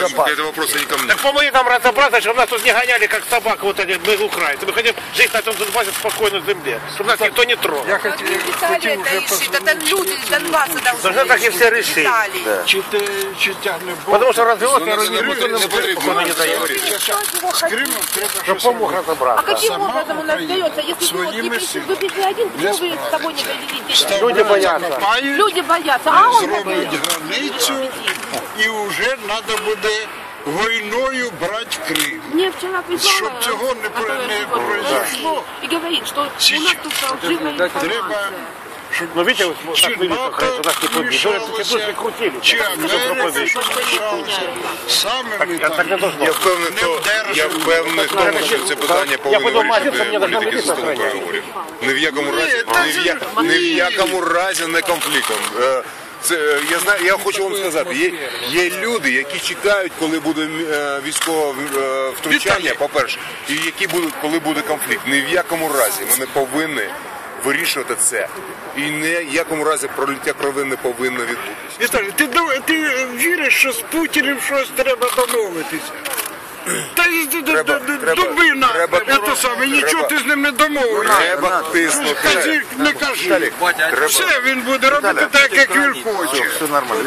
безопасно. Это вопросы не ко мне. Так помоги нам разобраться, чтобы нас тут не гоняли, как собак, вот эти, мы украинцы. Мы хотим жить на этом Донбассе спокойно земле, чтобы нас никто не трогал. Я хотів, Виталий хотів это вже решит, это позвонити. люди из Донбасса должны Должны так и все решить. Виталий. Чи, те, чи тягне Бог? Потому что развелось, я Ну, говорю, не никто не потрібно спокойно не дает. З Кримом треба Чтобы щось помог робити. А разобраться. каким Сама образом он Украина остается, если вы, вот не своими пришли, силами. вы пришли один, Без кто вы с собой не довели детей? Вставляють, бояться. закопають, Люди боятся, а он зроблять такой. границю і вже треба буде війною брати Крим. Мне вчера прислала Чтоб цього не про- не произошло. России, И говорит, что у нас тут фальшивая Треба, информация. щоб Ну видите, вот чи так вывели, НАТО что нас не крутили. чи Америка побили. вмішалася. Саме Так, ми я так не там должно. Я впевнений, Не то, вдержимо. я впевнений в тому, що це питання Я повинні подумав, вирішити що мені должна політики переговорів. Ні в якому разі, та ні в, я- ні в якому разі не конфліктом. Е, Це, е, я знаю, я хочу вам сказати, є, є люди, які чекають, коли буде е, військове е, втручання, по-перше, і які будуть, коли буде конфлікт. Ні в якому разі ми не повинні вирішувати це. І ні в якому разі пролиття крови не повинно відбутися. Віталій, ти, ти віриш, що з Путіним щось треба домовитися? Та й Треба- треба- треба- саме, нічого ти з ним не домовився. Треба тиснути. Не кажи. Все, він буде робити так, як він хоче. Все нормально.